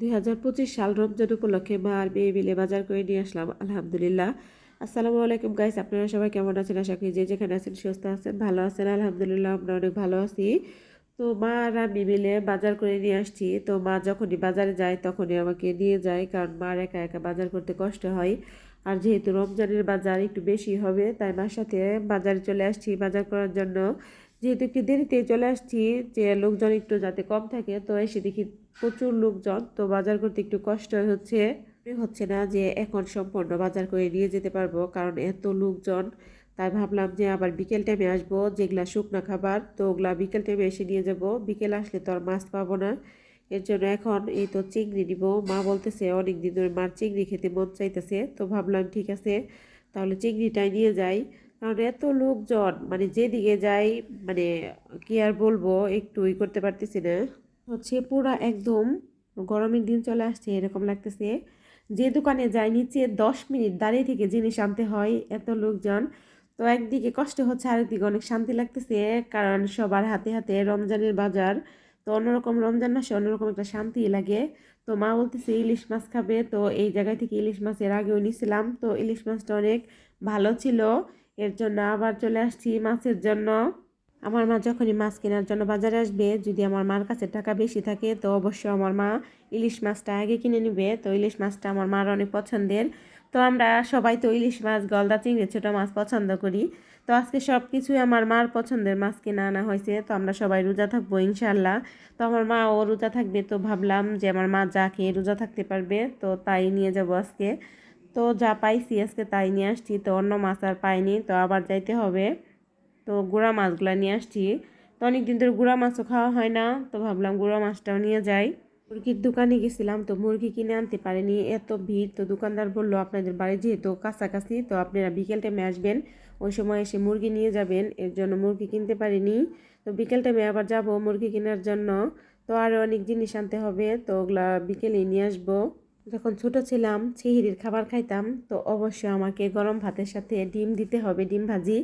দুই হাজার পঁচিশ সাল রমজান উপলক্ষে মা আর মেয়ে মিলে বাজার করে নিয়ে আসলাম, আলহামদুলিল্লাহ। আসসালামু আলাইকুম গাইস আপনারা সবাই কেমন আছেন? আশা করি যে যেখানে আছেন সুস্থ আছেন, ভালো আছেন, আলহামদুলিল্লাহ, আমরা অনেক ভালো আছি। তো মা আর আমি মিলে বাজার করে নিয়ে আসছি। তো মা যখনই বাজারে যায়, তখনই আমাকে নিয়ে যায়, কারণ মার একা একা বাজার করতে কষ্ট হয়। আর যেহেতু রমজানের বাজার একটু বেশি হবে, তাই মার সাথে বাজারে চলে আসছি। বাজার করার জন্য যেহেতু একটু দেরিতে চলে আসছি, যে লোকজন একটু যাতে কম থাকে, তো এসে দেখি প্রচুর লোকজন, তো বাজার করতে একটু কষ্ট হচ্ছে। হচ্ছে না যে এখন সম্পূর্ণ বাজার করে নিয়ে যেতে পারব, কারণ এত লোকজন। তাই ভাবলাম যে আবার বিকেল টাইমে আসব, যেগুলা শুকনা খাবার, তো ওগুলা বিকেল টাইমে এসে নিয়ে যাব। বিকেল আসলে তো আর মাছ পাবো না। এর জন্য এখন এই তো চিংড়ি নিব। মা বলতেছে অনেক দিন ধরে মার চিংড়ি খেতে মন চাইতেছে। তো ভাবলাম, ঠিক আছে, তাহলে চিংড়িটাই নিয়ে যাই। কারণ এত লোকজন মানে যেদিকে যাই মানে কি আর বলব, একটু ই করতে পারতেছি না। হচ্ছে পুরা একদম গরমের দিন চলে আসছে, এরকম লাগতেছে। যে দোকানে যাই, নিচে দশ মিনিট দাঁড়িয়ে থেকে জিনিস আনতে হয় এত লোকজন। তো একদিকে কষ্ট হচ্ছে, আরেকদিকে অনেক শান্তি লাগতেছে, কারণ সবার হাতে হাতে রমজানের বাজার। তো অন্যরকম রমজান মাসে অন্যরকম একটা শান্তি লাগে। তো মা বলতেছে, ইলিশ মাছ খাবে। তো এই জায়গায় থেকে ইলিশ মাছ এর আগেও নিয়েছিলাম তো ইলিশ মাছটা অনেক ভালো ছিল। এর জন্য আবার চলে আসছি মাছের জন্য। আমার মা যখনই মাছ কেনার জন্য বাজারে আসবে, যদি আমার মার কাছে টাকা বেশি থাকে, তো অবশ্যই আমার মা ইলিশ মাছটা আগে কিনে নেবে। তো ইলিশ মাছটা আমার মার অনেক পছন্দের। তো আমরা সবাই তো ইলিশ মাছ, গলদা, চিংড়ি, ছোটো মাছ পছন্দ করি। তো আজকে সব কিছুই আমার মার পছন্দের মাছ কিনে আনা হয়েছে। তো আমরা সবাই রোজা থাকব ইনশাল্লাহ তো আমার মা, ও রোজা থাকবে তো ভাবলাম যে আমার মা যা খেয়ে রোজা থাকতে পারবে, তো তাই নিয়ে যাব আজকে। তো যা পাইছি আজকে তাই নিয়ে আসছি। তো অন্য মাছ আর পাইনি, তো আবার যাইতে হবে। তো গুঁড়া মাছগুলো নিয়ে আসছি। তো অনেক দিন ধরে গুঁড়া মাছও খাওয়া হয় না, তো ভাবলাম গুঁড়া মাছটাও নিয়ে যাই। মুরগির দোকানে গেছিলাম, তো মুরগি কিনে আনতে পারিনি। এত ভিড়, তো দোকানদার বলল, আপনাদের বাড়ি যেহেতু কাছাকাছি, তো আপনারা বিকেল টাইমে আসবেন। ওই সময় এসে মুরগি নিয়ে যাবেন, এর জন্য মুরগি কিনতে পারিনি। তো বিকেল টাইমে আবার যাব মুরগি কেনার জন্য। তো আরও অনেক জিনিস আনতে হবে, তো ওগুলা বিকেলে নিয়ে আসব। যখন ছোট ছিলাম ছিহিরির খাবার খাইতাম, তো অবশ্যই আমাকে গরম ভাতের সাথে ডিম দিতে হবে, ডিম ভাজি।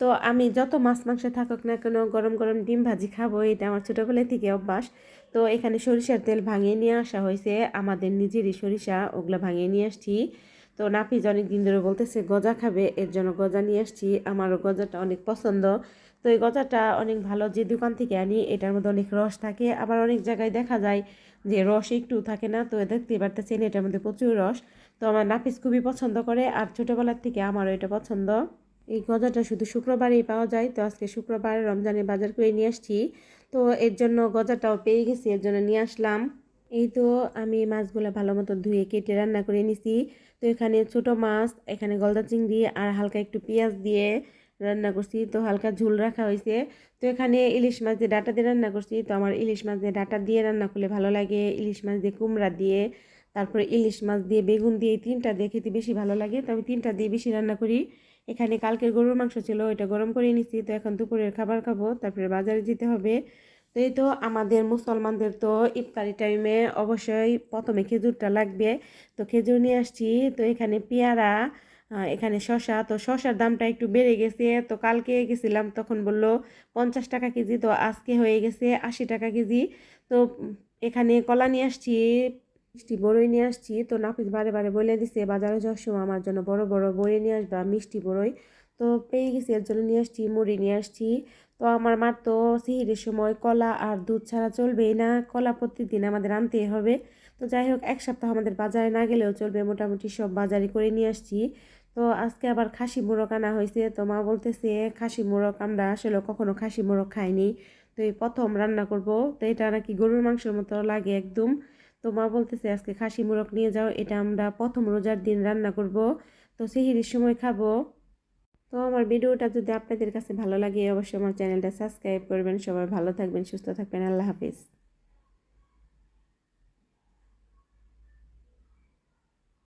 তো আমি যত মাছ মাংস থাকুক না কেন, গরম গরম ডিম ভাজি খাব, এটা আমার ছোটোবেলা থেকে অভ্যাস। তো এখানে সরিষার তেল ভাঙিয়ে নিয়ে আসা হয়েছে, আমাদের নিজেরই সরিষা, ওগুলো ভাঙিয়ে নিয়ে আসছি। তো নাফিজ অনেক দিন ধরে বলতেছে, গজা খাবে, এর জন্য গজা নিয়ে আসছি। আমারও গজাটা অনেক পছন্দ। তো এই গজাটা অনেক ভালো যে দোকান থেকে আনি, এটার মধ্যে অনেক রস থাকে। আবার অনেক জায়গায় দেখা যায় যে রস একটু থাকে না, তো দেখতেই পারতেছেন এটার মধ্যে প্রচুর রস। তো আমার নাফিস খুবই পছন্দ করে, আর ছোটোবেলার থেকে আমারও এটা পছন্দ। এই গজাটা শুধু শুক্রবারেই পাওয়া যায়, তো আজকে শুক্রবার রমজানের বাজার করে নিয়ে আসছি। তো এর জন্য গজাটাও পেয়ে গেছি, এর জন্য নিয়ে আসলাম। এই তো আমি মাছগুলো ভালো মতো ধুয়ে কেটে রান্না করে নিছি। তো এখানে ছোট মাছ, এখানে গলদা চিংড়ি, আর হালকা একটু পেঁয়াজ দিয়ে রান্না করছি, তো হালকা ঝুল রাখা হয়েছে। তো এখানে ইলিশ মাছ দিয়ে ডাটা দিয়ে রান্না করছি, তো আমার ইলিশ মাছ দিয়ে ডাটা দিয়ে রান্না করলে ভালো লাগে। ইলিশ মাছ দিয়ে কুমড়া দিয়ে, তারপরে ইলিশ মাছ দিয়ে বেগুন দিয়ে তিনটা দিয়ে খেতে বেশি ভালো লাগে। তো আমি তিনটা দিয়ে বেশি রান্না করি। এখানে কালকের গরুর মাংস ছিল, ওইটা গরম করে নিচ্ছি তো এখন দুপুরের খাবার খাব, তারপরে বাজারে যেতে হবে। তো এই তো আমাদের মুসলমানদের তো ইফতারি টাইমে অবশ্যই প্রথমে খেজুরটা লাগবে। তো খেজুর নিয়ে আসছি, তো এখানে পেয়ারা এখানে শশা তো শশার দামটা একটু বেড়ে গেছে। তো কালকে গেছিলাম, তখন বলল পঞ্চাশ টাকা কেজি, তো আজকে হয়ে গেছে আশি টাকা কেজি। তো এখানে কলা নিয়ে আসছি, মিষ্টি বড়ই নিয়ে আসছি। তো নাপিত বারে বারে বলে দিছে, বাজারে যাওয়ার সময় আমার জন্য বড় বড় বড়ি নিয়ে আসবা, মিষ্টি বড়ই। তো পেয়ে গেছি, এর জন্য নিয়ে আসছি, মুড়ি নিয়ে আসছি। তো আমার মার তো সিহিরের সময় কলা আর দুধ ছাড়া চলবেই না, কলা প্রতিদিন আমাদের আনতেই হবে। তো যাই হোক, এক সপ্তাহ আমাদের বাজারে না গেলেও চলবে, মোটামুটি সব বাজারে করে নিয়ে আসছি। তো আজকে আবার খাসি মোরগ আনা হয়েছে। তো মা বলতেছে, খাসি মোরগ আমরা আসলে কখনো খাসি মোরগ খাইনি। তো এই প্রথম রান্না করব। তো এটা নাকি গরুর মাংসের মতো লাগে একদম। তো মা বলতেছে, আজকে খাসি মোরগ নিয়ে যাও। এটা আমরা প্রথম রোজার দিন রান্না করব। তো সেহিরির সময় খাব। তো আমার ভিডিওটা যদি আপনাদের কাছে ভালো লাগে, অবশ্যই আমার চ্যানেলটা সাবস্ক্রাইব করবেন। সবাই ভালো থাকবেন, সুস্থ থাকবেন। আল্লাহ হাফিজ।